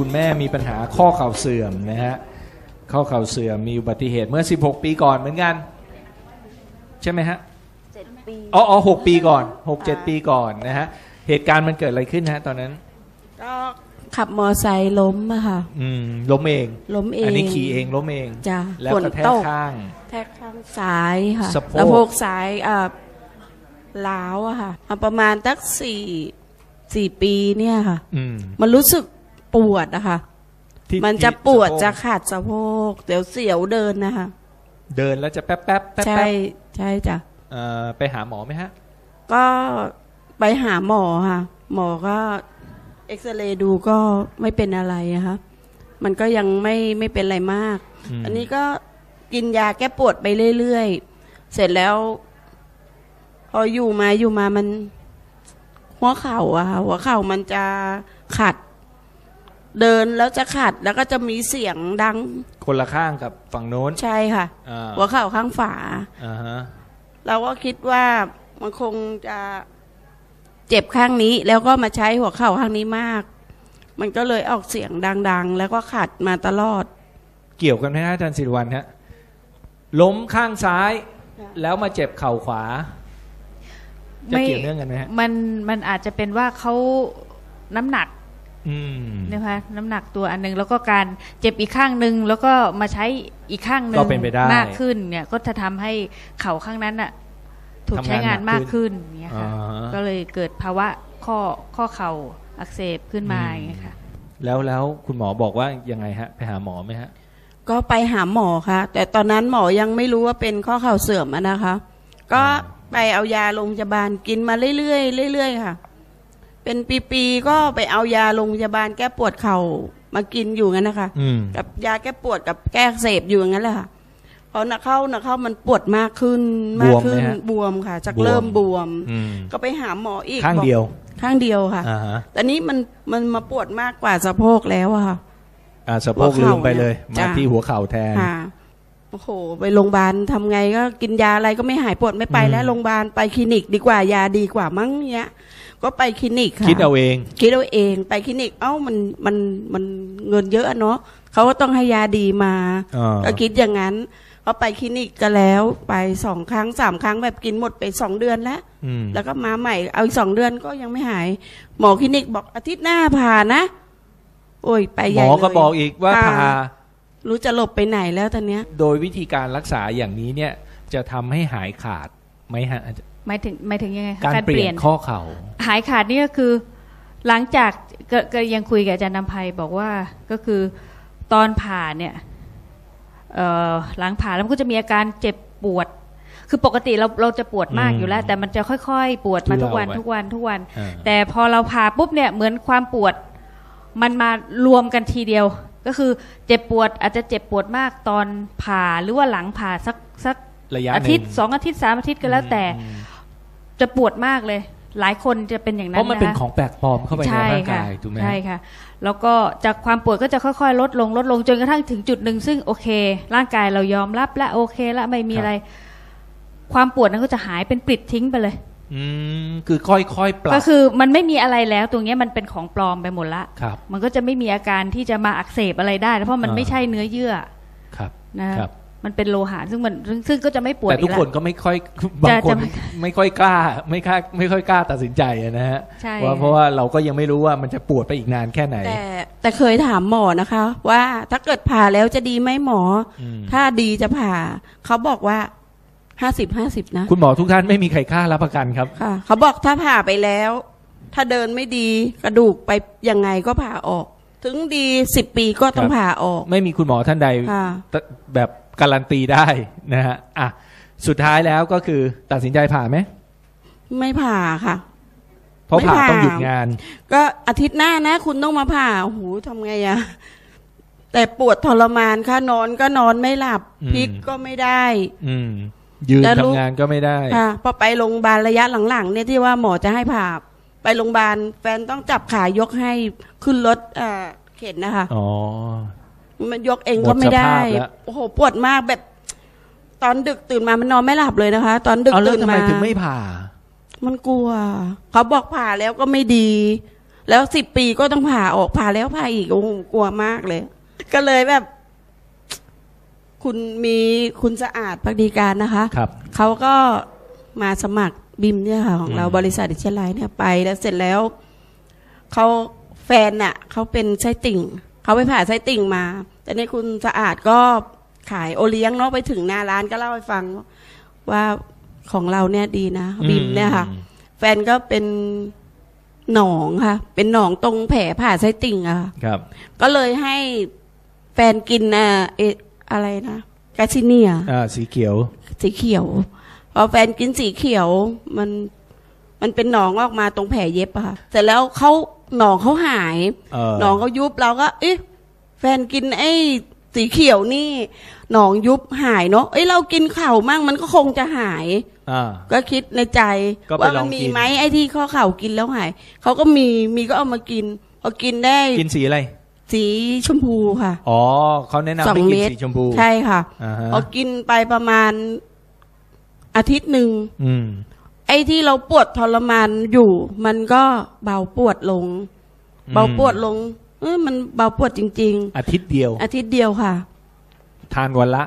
คุณแม่มีปัญหาข้อเข่าเสื่อมนะฮะข้อเข่าเสื่อมมีอุบัติเหตุเมื่อ 16 ปีก่อนเหมือนกัน ใช่ไหมฮะเจ็ดปีอ๋ออ๋อหกปีก่อนหกเจ็ดปีก่อนนะฮะเหตุการณ์มันเกิดอะไรขึ้นฮะตอนนั้น ก็ขับมอไซค์ล้มอะค่ะ อืมล้มเองล้มเองอันนี้ขี่เองล้มเองจ้ะแล้วฝนกระแทกตกข้าง แทกข้างซ้ายค่ะสะโพกสะโพกซ้ายอ่าล้าวอะค่ะมาประมาณตักสี่สี่ปีเนี่ยค่ะอืมมันรู้สึก ปวดอะค่ะที่มันจะที่ปวดสโพกจะขาดสะโพกเดี๋ยวเสียวเดินนะคะ เดินแล้วจะแป๊บแป๊บแป๊บใช่แป๊บใช่จ้ะ เอ่อไปหาหมอไหมฮะ ก็ไปหาหมอค่ะ หมอก็เอ็กซเรย์ดูก็ไม่เป็นอะไรอะค่ะมันก็ยังไม่ไม่เป็นอะไรมาก อืม อันนี้ก็กินยาแก้ปวดไปเรื่อยๆ เสร็จแล้ว พออยู่มาอยู่มามัน หัวเข่าอะค่ะหัวเข่ามันจะขัด เดินแล้วจะขัดแล้วก็จะมีเสียงดังคนละข้างกับฝั่งโน้นใช่ค่ะ อ่าหัวเข่าข้างฝา อ่าฮะเราก็คิดว่ามันคงจะเจ็บข้างนี้ แล้วก็มาใช้หัวเข่าข้างนี้มาก มันก็เลยออกเสียงดังๆ แล้วก็ขัดมาตลอด เกี่ยวกันไหมฮะอาจารย์ศิริวัลฮะล้มข้างซ้าย ค่ะ แล้วมาเจ็บเข่าขวา จะเกี่ยวเนื่องกันไหมฮะ มันมันอาจจะเป็นว่าเขาน้ำหนักอืม นะคะน้ำหนักตัวอันหนึง แล้วก็การเจ็บอีกข้างหนึ่งแล้วก็มาใช้อีกข้างหนึ่ก็งเป็นไปได้ มากขึ้นเนี่ยก็จะทำให้เข่าข้างนั้นน่ะถูกทำงานใช้งานหนักมากขึ้ขึ้นนเนี่ยค่ะอ่าฮะ ก็เลยเกิดภาวะข้อข้อเข่าอักเสบขึ้นมาอย่างเงี้ยค่ะ แล้วแล้วคุณหมอบอกว่ายังไงฮะ ไปหาหมอไหมฮะ ก็ไปหาหมอค่ะ แต่ตอนนั้นหมอยังไม่รู้ว่าเป็นข้อเข่าเสื่อมอะนะคะ ก็ไปเอายาโรงพยาบาลกินมาเรื่อยๆเรื่อยๆค่ะ เป็นปีๆก็ไปเอายาโรงพยาบาลแก้ปวดเข่ามากินอยู่งั้นนะคะอืม กับยาแก้ปวดกับแก้อักเสบอยู่อย่างนั้นแหละค่ะพอหนักเข้าหนักเข้ามันปวดมากขึ้นมากขึ้นบวมไหมฮะบวมค่ะจากบวม เริ่มบวม อืมก็ไปหาหมออีกข้างบอกเดียวข้างเดียวค่ะอ่าฮะแต่นี้มันมันมาปวดมากกว่าสะโพกแล้วอะค่ะ อ่าสะโพกหัวลืเข่ามไปเลย เนี่ยมาจ้ะ ที่หัวเข่าแทน ค่ะ โอ้โห ไปโรงพยาบาลทำไงก็กินยาอะไรก็ไม่หายปวดไม่ไปอืมแล้วโรงพยาบาลไปคลินิกดีกว่ายาดีกว่ามั้งเนี้ย ก็ไปคลินิกค่ะคิดเอาเอง คิดเอาเองไปคลินิก เอ้ามันมันมันเงินเยอะอะเนาะเขาก็ต้องให้ยาดีมาอ่าก็คิดอย่างนั้นก็ไปคลินิกก็แล้วไปสองครั้งสามครั้งแบบกินหมดไปสองเดือนแล้วอืมแล้วก็มาใหม่ เอาอีกสองเดือนก็ยังไม่หาย หมอคลินิกบอกอาทิตย์หน้าผ่านะ โอ้ยไปใหหมญ่อเลยก็บอกอีกว่าค่ะพา รู้จะหลบไปไหนแล้วตอนเนี้ย โดยวิธีการรักษาอย่างนี้เนี่ย จะทำให้หายขาดไหมฮะอาจารย์หมายถึงหมายถึงยังไงคะการเปลี่ยนข้อเข่า หายขาดนี่ก็คือ หลังจากก็ก็ยังคุยกับอาจารย์นำภัยบอกว่าก็คือตอนผ่าเนี่ยเอ่อหลังผ่าแล้วมันก็จะมีอาการเจ็บปวด คือปกติเราเราจะปวดมากอืมอยู่แล้ว แต่มันจะค่อยๆ ปวดมาทุกวันทุเลาไว้ทุกวันทุกวัน อ่า แต่พอเราผ่าปุ๊บเนี่ยเหมือนความปวด มันมารวมกันทีเดียว ก็คือเจ็บปวดอาจจะเจ็บปวดมากตอนผ่าหรือว่าหลังผ่าสักสักระยะอาทิตย์หนึ่สองอาทิตย์สามอาทิตย์ก็แล้วแต่อืมจะปวดมากเลย หลายคนจะเป็นอย่างเพนั้นราะมันเป็นนะคะของแปลกปลอมเข้าไปในใช่ร่างค่ะกายถูกไหมฮะใช่ค่ะ แล้วก็จากความปวดก็จะค่อยๆ ลดลงลดลงจนกระทั่งถึงจุดหนึ่งซึ่งโอเค ร่างกายเรายอมรับและโอเคและไม่มีอะไร ความปวดนั้นก็จะหายเป็นปลิดทิ้งไปเลย อืมคือค่อยๆปรับก็คือมันไม่มีอะไรแล้วตรงเนี้ยมันเป็นของปลอมไปหมดละครับ มันก็จะไม่มีอาการที่จะมาอักเสบอะไรได้แล้วเพราะมันอ่าไม่ใช่เนื้อเยื่อครับนะครับมันเป็นโลหะซึ่งมันซึ่งซึ่งก็จะไม่ปวดแต่ทุกอีคนละก็ไม่ค่อยบางคนจะไม่ค่อยกล้า ไม่ค่าไม่ค่อยกล้าตัดสินใจอะนะฮะใช่ว่าเพราะว่าเราก็ยังไม่รู้ว่ามันจะปวดไปอีกนานแค่ไหน แต่แต่เคยถามหมอนะคะ ว่าถ้าเกิดผ่าแล้วจะดีไหมหมออืมถ้าดีจะผ่าเขาบอกว่า ห้าสิบห้าสิบนะ คุณหมอทุกท่านไม่มีใครกล้ารับประกันครับ ค่ะ เขาบอกถ้าผ่าไปแล้ว ถ้าเดินไม่ดีกระดูกไปยังไงก็ผ่าออก ถึงดีสิบปีก็ต้องครับผ่าออก ไม่มีคุณหมอท่านใดค่ะ ตแบบการันตีได้นะฮะอะสุดท้ายแล้วก็คือตัดสินใจผ่าไหมไม่ผ่าค่ะ เพราะไม่ผ่าผ่า ต้องหยุดงาน ก็อาทิตย์หน้านะ คุณต้องมาผ่าโอ้โหทำไงอะแต่ปวดทรมานค่ะนอนก็นอนไม่หลับอืม พลิกก็ไม่ได้ อืม ยืนแล้วรู้ทำงานก็ไม่ได้ค่ะพอไปโรงพยาบาลระยะหลังๆ เนี่ยที่ว่าหมอจะให้ผ่าไปโรงพยาบาลแฟนต้องจับขายกให้ขึ้นรถเอ่อเข็นนะคะอ๋อมันยกเองก็ไม่ได้หมดสภาพแล้วโอ้โหปวดมากแบบ ตอนดึกตื่นมามันนอนไม่หลับเลยนะคะ ตอนดึกเอาแล้วตื่นทำไมมาถึงไม่ผ่า มันกลัว เขาบอกผ่าแล้วก็ไม่ดี แล้วสิบปีก็ต้องผ่าออกผ่าแล้วผ่าอีกโอ้โหกลัวมากเลย ก็เลยแบบ คุณมีคุณสะอาดพักดีการนะคะครับ เขาก็มาสมัครบิมเนี่ยค่ะของเราอืมบริษัทดิจิทัลไลน์เนี่ยไปแล้วเสร็จแล้วเขาแฟนน่ะเขาเป็นไส้ติ่งเขาไปผ่าไส้ติ่งมา แต่นี่คุณสะอาดก็ขายโอเลี้ยงเนาะไปถึงหน้าร้านก็เล่าให้ฟัง ว่าของเราเนี่ยดีนะ บิมเนี่ยค่ะอืมแฟนก็เป็นหนองค่ะ เป็นหนองตรงแผลผ่าไส้ติ่งอะค่ะครับก็เลยให้แฟนกินอะเอะอะไรนะกาซิเนีย อ่าสีเขียว สีเขียว พอแฟนกินสีเขียวมันมันเป็นหนองออกมาตรงแผลเย็บอะค่ะเสร็จแล้วเขาหนองเขาหาย เออ หนองเขายุบเราก็ เอ๊ะแฟนกินไอ้สีเขียวนี่ หนองยุบหายเนาะเอ้ยเรากินเข่ามั่งมันก็คงจะหาย อ่า ก็คิดในใจก็ไปว่าลมัองมีกินไหมไอ้ที่ข้อเข่ากินแล้วหายเขาก็มีมีก็เอามากินพอกินได้กินสีอะไร สีชมพูค่ะอ๋อเขาแนะนำสองให้กินเม็ดสีชมพูใช่ค่ะอ่าฮะพอกินไปประมาณอาทิตย์หนึ่ง อืม ไอ้ที่เราปวดทรมานอยู่ มันก็เบาปวดลงเบาปวดลง เออมันเบาปวดจริง อาทิตย์เดียว ๆ อาทิตย์เดียวค่ะทานวันละ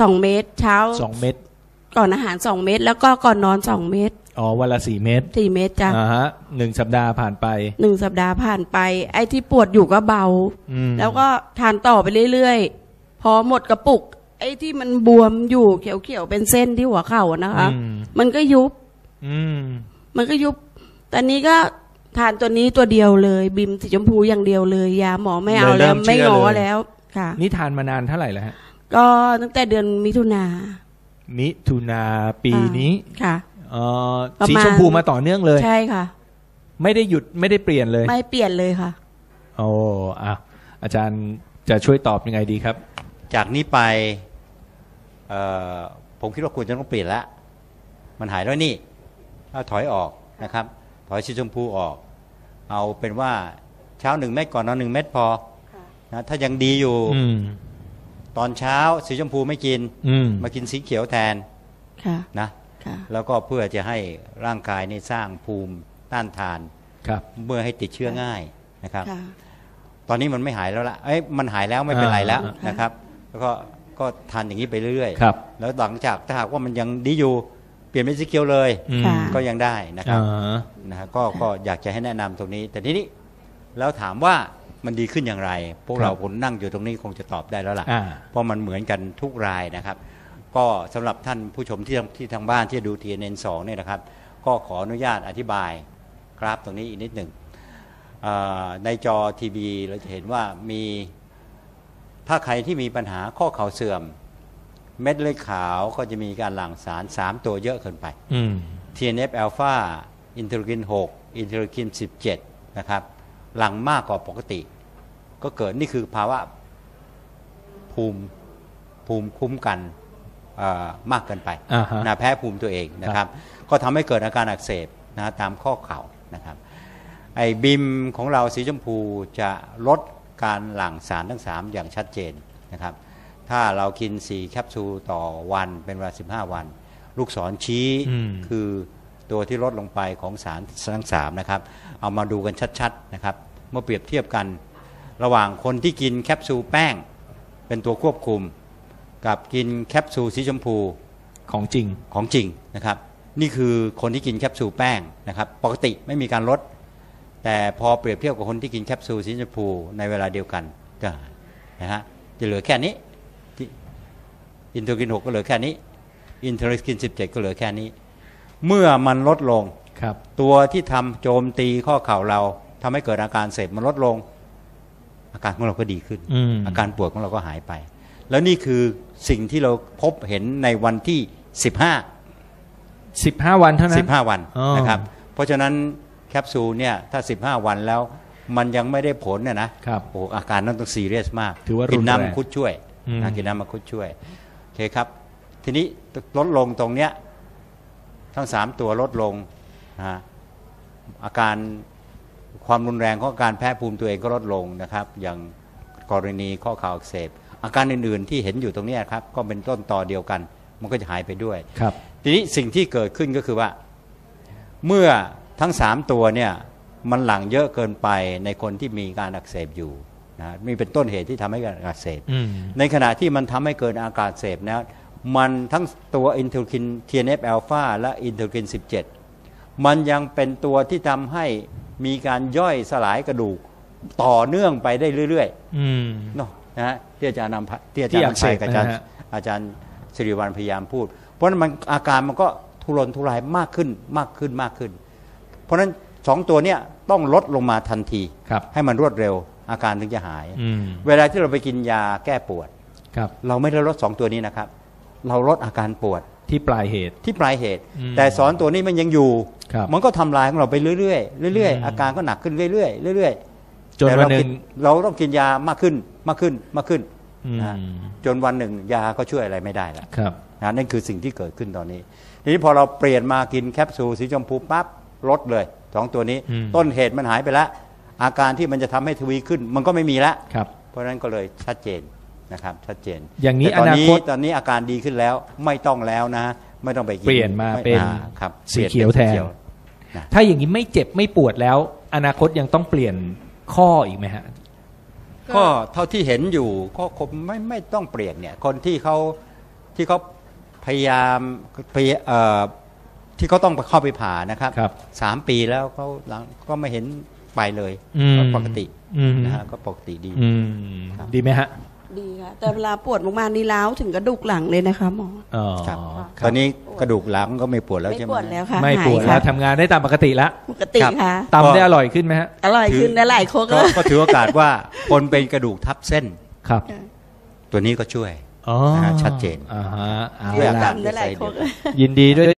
สองเม็ดเช้าสองเม็ดก่อนอาหารสองเม็ดแล้วก็ก่อนนอนสองเม็ด อ๋อวันละสี่เม็ดสี่เม็ดจ้ะอ่าฮะหนึ่งสัปดาห์ผ่านไป หนึ่งสัปดาห์ผ่านไป ไอ้ที่ปวดอยู่ก็เบา อืมแล้วก็ทานต่อไปเรื่อยๆ พอหมดกระปุก ไอ้ที่มันบวมอยู่เขียวๆเป็นเส้นที่หัวเข่าอะนะคะ อืมมันก็ยุบ อืมมันก็ยุบ ตอนนี้ก็ทานตัวนี้ตัวเดียวเลย บิมสีชมพูอย่างเดียวเลย ยาหมอไม่เอาเลยเริ่แล้วมไม่เชื่งออเลย แล้วค่ะ นี่ทานมานานเท่าไหร่แล้วฮะ ก็ตั้งแต่เดือนมิถุนามิถุนาปีนี้ ค่ะ เอ่อประสีมาณชมพูมาต่อเนื่องเลย ใช่ค่ะ ไม่ได้หยุดไม่ได้เปลี่ยนเลย ไม่เปลี่ยนเลยค่ะ โอ้อะอาจารย์จะช่วยตอบยังไงดีครับ จากนี้ไปเอ่อผมคิดว่าควรจะต้องเปลี่ยนละ มันหายแล้วนี่เอาถอยออกนะครับ ถอยสีชมพูออก เอาเป็นว่าเช้าหนึ่งเม็ดก่อนนอนหนึ่งเม็ดพอนะถ้ายังดีอยู่อืม ตอนเช้าสีชมพูไม่กิน อืม มากินสีเขียวแทนค่ะ นะค่ะ แล้วก็เพื่อจะให้ร่างกายนี่สร้างภูมิต้านทานครับเมื่อให้ติดเชื้อง่ายนะครับค่ะตอนนี้มันไม่หายแล้วละเอ้ยมันหายแล้วไม่เป็นไรแล้วอ่านนะครับ แล้วก็ก็ทานอย่างนี้ไปเรื่อยๆครับแล้วหลังจากถ้าหากว่ามันยังดีอยู่เปลี่ยนเป็นสีเขียวเลยอืมค่ะก็ยังได้นะครัอ่บานะฮะก็ก็อยากจะให้แนะนำตรงนี้ แต่ทีนี้แล้วถามว่ามันดีขึ้นอย่างไร พวกเราคนนั่งอยู่ตรงนี้คงจะตอบได้แล้วล่ะอ่าเพราะมันเหมือนกันทุกรายนะครับ ก็สำหรับท่านผู้ชมที่ที่ทางบ้านที่ดู TNN 2เนี่ยนะครับ ก็ขออนุญาตอธิบายกราฟตรงนี้อีกนิดหนึ่งอ่าในจอทีวีเราจะเห็นว่ามีถ้าใครที่มีปัญหาข้อเข่าเสื่อม เม็ดเลือดขาวก็จะมีการหลั่งสาร 3 ตัวเยอะเกินไปอืม TNF อ l p h a อินเทอร์กิน 6 อินเทอร์กิน 17 นะครับ หลังมากกว่าปกติ ก็เกิดนี่คือภาวะภูมิภูมิคุ้มกันเอ่อ มากเกินไปอ่าฮะนะแพ้ภูมิตัวเองนะครับ ก็ทำให้เกิดอาการอักเสบนะตามข้อเข่านะครับไอ้บิมของเราสีชมพูจะลดการหลั่งสารทั้ง 3 อย่างชัดเจนนะครับ ถ้าเรากิน 4 แคปซูลต่อวันเป็นเวลา 15 วัน ลูกศรชี้อืมคือตัวที่ลดลงไปของสารทั้ง 3 นะครับ เอามาดูกันชัดๆนะครับ เมื่อเปรียบเทียบกัน ระหว่างคนที่กินแคปซูลแป้ง เป็นตัวควบคุม กับกินแคปซูลสีชมพูของจริงของจริงนะครับ นี่คือคนที่กินแคปซูลแป้งนะครับ ปกติไม่มีการลด แต่พอเปรียบเทียบกับคนที่กินแคปซูลสีชมพูในเวลาเดียวกันก็นะฮะจะเหลือแค่นี้ที่อินเทอร์กิน6ก็เหลือแค่นี้ อินเทอร์กิน17ก็เหลือแค่นี้ เมื่อมันลดลงครับตัวที่ทำโจมตีข้อเข่าเราทำให้เกิดอาการเสพมันลดลง อาการของเราก็ดีขึ้นอืมอาการปวดของเราก็หายไป แล้วนี่คือสิ่งที่เราพบเห็นในวันที่ 15สิบห้าวันเท่านั้น 15 วันอ๋อนะครับ เพราะฉะนั้นแคปซูลเนี่ยถ้า 15 วันแล้วมันยังไม่ได้ผลเนี่ยนะครับโอ้อาการนั้นต้องซีเรียสมาก ถือว่ารุนแรงกิน้ำมังคุดช่วยอืมนะกินน้ำมังคุดช่วยโอเคครับ ทีนี้ลดลงตรงเนี้ยทั้ง3ตัวลดลงนะฮะอาการความรุนแรงของอาการแพ้ภูมิตัวเองก็ลดลงนะครับ อย่างกรณีข้อเข่าอักเสบ อาการอื่นๆที่เห็นอยู่ตรงเนี้ยครับก็เป็นต้นต่อเดียวกัน มันก็จะหายไปด้วยครับ ทีนี้สิ่งที่เกิดขึ้นก็คือว่า เมื่อทั้งสามตัวเนี่ยมันหลั่งเยอะเกินไปในคนที่มีการอักเสบอยู่นะมีเป็นต้นเหตุที่ทำให้เกิดอาการอักเสบอืมในขณะที่มันทำให้เกิดอาการเสพนะมันทั้งตัวอินเทอร์คิน TNF อ l p h a และอินเทอร์คิน 17 มันยังเป็นตัวที่ทำให้มีการย่อยสลายกระดูกต่อเนื่องไปได้เรื่อยอืมๆเนาะ นะฮะที่อาจารย์นำพะที่อาที่จารย์อักนำเสชัยบกับอาจารย์นะฮะอาจารย์สิริวัลพยายามพูด เพราะฉะนั้นมันอาการมันก็ทุรนทุรายมากขึ้นมากขึ้นมากขึ้น เพราะฉะนั้นสองตัวเนี้ยต้องลดลงมาทันทีครับให้มันรวดเร็วอาการถึงจะหายอืมเวลาที่เราไปกินยาแก้ปวดครับเราไม่ได้ลดสองตัวนี้นะครับ เราลดอาการปวดที่ปลายเหตุที่ปลายเหตุอืมแต่สอนตัวนี้มันยังอยู่ครับมันก็ทำลายของเราไปเรื่อยๆเรื่อยอืมๆอาการก็หนักขึ้นเรื่อยๆเรื่อยๆ จนแต่วันเราหนึ่กิง เราต้องกินยามากขึ้นมากขึ้นมากขึ้นอืม นะจนวันหนึ่งยาก็ช่วยอะไรไม่ได้แล้วครับ นะนั่นคือสิ่งที่เกิดขึ้นตอนนี้ ทีนี้พอเราเปลี่ยนมากินแคปซูลสีชมพูปั๊บลดเลยสองตัวนี้ อืม ต้นเหตุมันหายไปแล้วอาการที่มันจะทำให้ทวีขึ้น มันก็ไม่มีแล้ว ครับ เพราะฉะนั้นก็เลยชัดเจนนะครับชัดเจนอย่างนี้แต่ตอนนี้อนาคตตอนนี้อาการดีขึ้นแล้วไม่ต้องแล้วนะ ไม่ต้องไปกินเปลี่ยนมาไเป็นอ่ครับสีปลี่นเขียวแทนสีถ้าอย่างนี้ไม่เจ็บไม่ปวดแล้ว อนาคตยังต้องเปลี่ยน ข้ออีกไหมฮะก็เท่าที่เห็นอยู่ก็คงไม่ไม่ต้องเปลี่ยนเนี่ยคนที่เขาที่เขาพยายามพยาเอ่อที่เขาต้องเข้าไปผ่านะครับครับสามปีแล้วเขาหลังก็ไม่เห็นไปเลยอืม ก็ปกติอืมนะฮะก็ปกติดี อืมครับดีไหมฮะ ดีค่ะ แต่เวลาปวดมากๆนี่ล้าวถึงกระดูกหลังเลยนะคะหมอ อ๋อครับครับตอนนี้กระดูกหลังก็ไม่ปวดแล้วไม่ใช่ไหม ปวดแล้วค่ะไม่หายปวดค่ะแล้วทำงานได้ตามปกติแล้วปกติครับ ค่ะตำได้อร่อยขึ้นไหมฮะอร่อยขึ้นได้หลายโคกก็แล้วก็ถือโอกาสว่าคนเป็นกระดูกทับเส้น ครับตัวนี้ก็ช่วย อ๋อนะฮะชัดเจน อ่าฮะเอาด้วยอาละการตำได้หลายโคก ยินดีด้วย